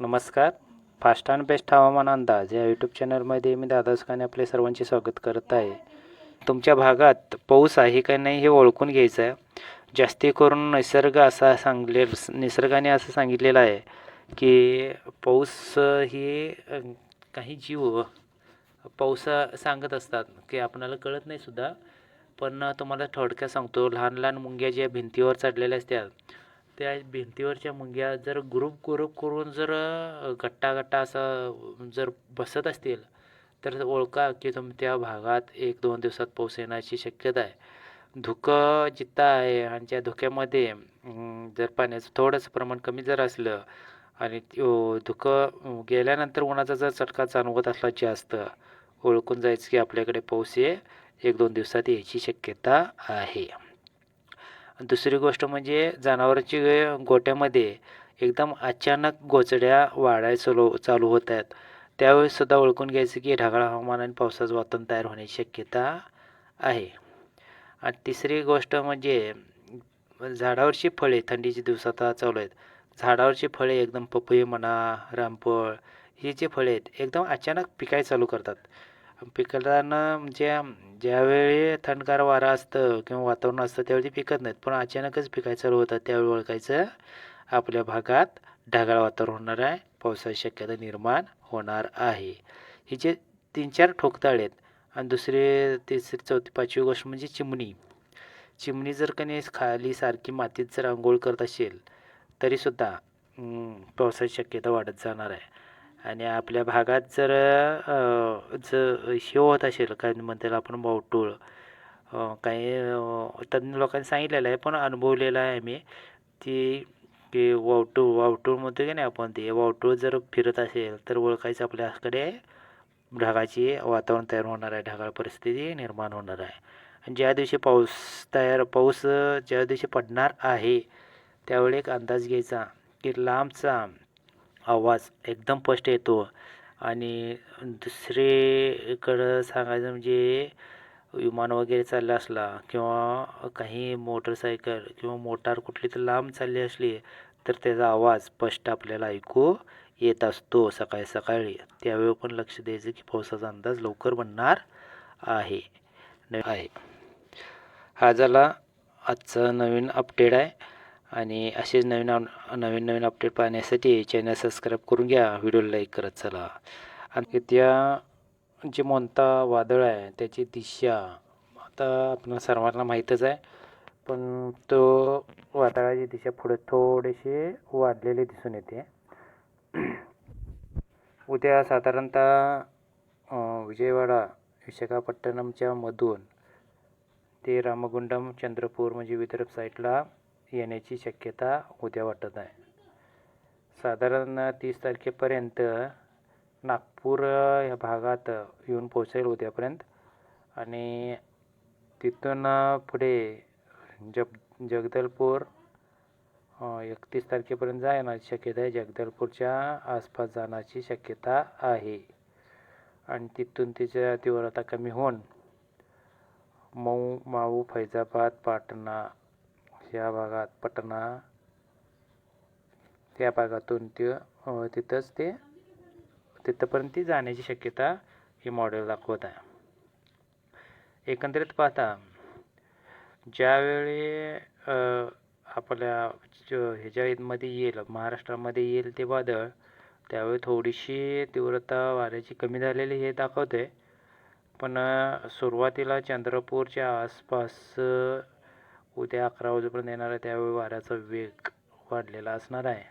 नमस्कार. Fast and best हवामान अंदाज या यूट्यूब चॅनलमध्ये मी दादा सुकाने आपले सर्वांचे स्वागत करत आहे. तुमच्या भागात पाऊस आहे का नाही हे ओळखून घ्यायचं आहे. जास्ती करून निसर्ग असा सांगले निसर्गाने असं सांगितलेलं आहे की पाऊस हे काही जीव पावसा सांगत असतात की आपणाला कळत नाही सुद्धा. पण तुम्हाला थोडक्यात सांगतो लहान लहान मुंग्या ज्या भिंतीवर चढलेल्या असतात त्या भिंतीवरच्या मुंग्या जर ग्रुप ग्रुप करून जर गट्टा गट्टा असं जर बसत असतील तर ओळखा की तुमच्या भागात एक दोन दिवसात पाऊस येण्याची शक्यता आहे. धुकं जिथं आहे आणि त्या धुक्यामध्ये जर पाण्याचं थोडंसं प्रमाण कमी जर असलं आणि धुकं गेल्यानंतर उन्हाचा जर चटका जाणवत असला जास्त ओळखून जायचं की आपल्याकडे पाऊस हे एक दोन दिवसात यायची शक्यता आहे. दुसरी गोष्ट म्हणजे जनावरांची गोट्यामध्ये एकदम अचानक गोचड्या वाढायला चालू चालू होत आहेत. त्यावेळेससुद्धा ओळखून घ्यायचं की ढगाळ हवामान आणि पावसाचं वातावरण तयार होण्याची शक्यता आहे. आणि तिसरी गोष्ट म्हणजे झाडावरची फळे थंडीचे दिवस आता चालू आहेत. झाडावरची फळे एकदम पपई म्हणा रामफळ ही जी फळे आहेत एकदम अचानक पिकायला चालू करतात. पिकताना म्हणजे ज्यावेळी थंडगार वारा असतं किंवा वातावरण असतं त्यावेळी पिकत नाहीत. पण अचानकच पिकायचं चालू होतात त्यावेळी ओळखायचं आपल्या भागात ढगाळ वातावरण होणार आहे. पावसाची शक्यता निर्माण होणार आहे. ही जे तीन चार ठोकताळे आहेत. आणि दुसरी तिसरी चौथी पाचवी गोष्ट म्हणजे चिमणी. चिमणी जर का खाली सारखी मातीत जर आंघोळ करत असेल तरीसुद्धा पावसाची शक्यता वाढत जाणार आहे. आणि आपल्या भागात जर अ, ज हे होत असेल काय म्हणतात आपण बावटूळ काही तज्ज्ञ लोकांनी सांगितलेलं आहे पण अनुभवलेलं आहे आम्ही ती की वावटूळ वावटूळ म्हणतो की नाही आपण ते वावटूळ जर फिरत असेल तर ओळखायचं आपल्याकडे ढगाची वातावरण तयार होणार आहे ढगाळ परिस्थिती निर्माण होणार आहे. आणि ज्या दिवशी पाऊस तयार पाऊस ज्या दिवशी पडणार आहे त्यावेळी एक अंदाज घ्यायचा की लांबचा आवाज एकदम स्पष्ट येतो. आणि दुसरीकडं सांगायचं म्हणजे विमान वगैरे चाललं असला किंवा काही मोटरसायकल किंवा मोटार कुठली तर लांब चालली असली तर त्याचा आवाज स्पष्ट आपल्याला ऐकू येत असतो सकाळी सकाळी. त्यावेळी पण लक्ष द्यायचं की पावसाचा अंदाज लवकर बनणार आहे. आहे. हा झाला आजचा नवीन अपडेट आहे. आणि असेच नवीन नवीन नवीन अपडेट पाहण्यासाठी चॅनल सबस्क्राईब करून घ्या. व्हिडिओ लाईक करत चला. आणि त्या जे मोनता वादळ आहे त्याची दिशा आता आपण सर्वांना माहीतच आहे. पण तो वादळाची दिशा पुढे थोडेसे वाढलेली दिसून येते. उद्या साधारणतः विजयवाडा विशाखापट्टणमच्या मधून ते रामगुंडम चंद्रपूर म्हणजे विदर्भ साईडला येण्याची शक्यता उद्या वाटत आहे. साधारण तीस तारखेपर्यंत नागपूर ह्या भागात येऊन पोहोचेल उद्यापर्यंत. आणि तिथून पुढे जग जगदलपूर एकतीस तारखेपर्यंत जाण्याची शक्यता आहे. जगदलपूरच्या आसपास जाण्याची शक्यता आहे. आणि तिथून तिच्या तीव्रता कमी होऊन मऊ माऊ फैजाबाद पाटणा त्या भागात पटना त्या भागातून ते तिथंच ते तिथंपर्यंत जाण्याची शक्यता हे मॉडेल दाखवत आहे. एकंदरीत पाहता ज्यावेळी आपल्या ह्याच्यामध्ये येईल महाराष्ट्रामध्ये येईल ते वादळ त्यावेळी थोडीशी तीव्रता वाऱ्याची कमी झालेली हे दाखवते पण सुरुवातीला चंद्रपूरच्या आसपास उद्या अकरा वाजेपर्यंत येणार आहे त्यावेळी वाऱ्याचा वेग वाढलेला असणार आहे.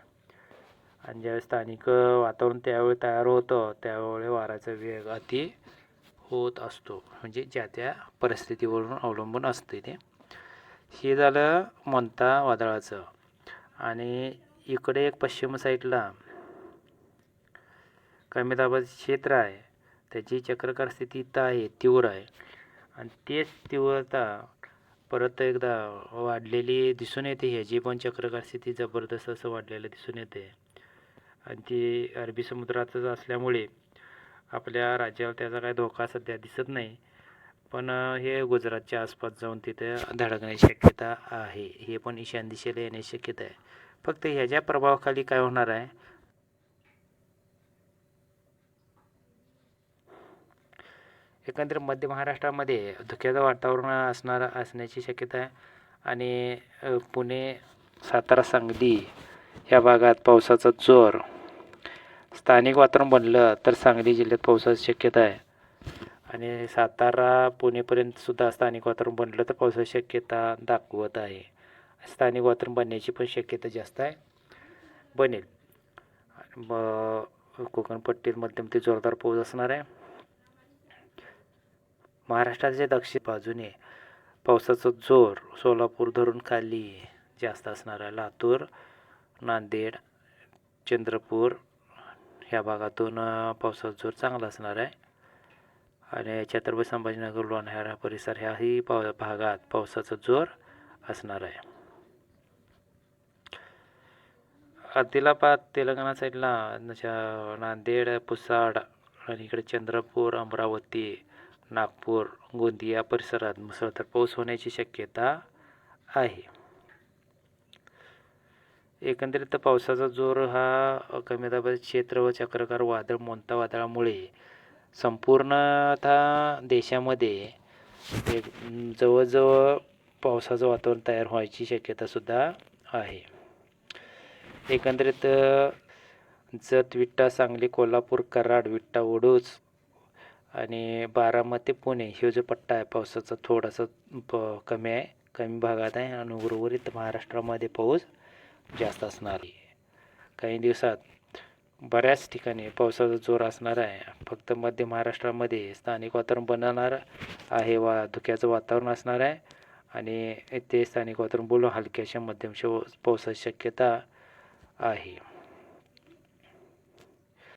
आणि ज्यावेळी स्थानिक वातावरण त्यावेळी तयार होतं त्यावेळी वाऱ्याचा वेग अति होत असतो. म्हणजे ज्या त्या परिस्थितीवरून अवलंबून असते ते. हे झालं मनता वादळाचं. आणि इकडे एक पश्चिम साईडला कमी दाबाचं क्षेत्र आहे. त्याची चक्रकार स्थिती इथं आहे तीव्र आहे. आणि तेच तीव्रता परत एकदा वाढलेली दिसून येते ह्याची पण चक्रकार स्थिती जबरदस्त असं वाढलेलं दिसून येते. आणि ती अरबी समुद्रातच असल्यामुळे आपल्या राज्याला त्याचा काही धोका सध्या दिसत नाही. पण हे गुजरातच्या आसपास जाऊन तिथे धडकण्याची शक्यता आहे. हे पण ईशान दिशेला येण्याची शक्यता आहे. फक्त ह्याच्या प्रभावाखाली काय होणार आहे? एकंदरीत मध्य महाराष्ट्रामध्ये धुक्याचं वातावरण असणार असण्याची शक्यता आहे. आणि पुणे सातारा सांगली या भागात पावसाचा जोर स्थानिक वातावरण बनलं तर सांगली जिल्ह्यात पावसाची शक्यता आहे. आणि सातारा पुणेपर्यंत सुद्धा स्थानिक वातावरण बनलं तर पावसाची शक्यता दाखवत आहे. स्थानिक वातावरण बनण्याची पण शक्यता जास्त आहे. बनेल. ब कोकणपट्टीत मध्यम ते जोरदार पाऊस असणार आहे. महाराष्ट्राच्या दक्षिण बाजूने पावसाचा जोर सोलापूर धरून खाली जास्त असणार आहे लातूर नांदेड चंद्रपूर ह्या भागातून पावसाचा जोर चांगला असणार आहे. आणि छत्रपती संभाजीनगर लोणावळा परिसर ह्याही पाव भागात पावसाचा जोर असणार आहे. आदिलाबाद तेलंगणा साईडला नांदेड पुसाड आणि इकडे चंद्रपूर अमरावती नागपूर गोंदिया परिसरात मुसळधार पाऊस होण्याची शक्यता आहे. एकंदरीत पावसाचा जोर हा कमी दाबाचे क्षेत्र व चक्रकार वादळ मोंता वादळामुळे संपूर्णतः देशामध्ये एक जवळजवळ पावसाचं वातावरण तयार व्हायची शक्यतासुद्धा आहे. एकंदरीत जत विट्टा सांगली कोल्हापूर कराड विट्टा वडूज आणि बारामती पुणे हे जो पट्टा आहे पावसाचा थोडासा प कमी आहे. कमी भागात आहे आणि उर्वरित महाराष्ट्रामध्ये पाऊस जास्त असणार आहे. काही दिवसात बऱ्याच ठिकाणी पावसाचा जोर असणार आहे. फक्त मध्य महाराष्ट्रामध्ये स्थानिक वातावरण बनणार आहे वा धुक्याचं वातावरण असणार आहे. आणि ते स्थानिक वातावरण बोलून हलक्याशा मध्यमशा पावसाची शक्यता आहे.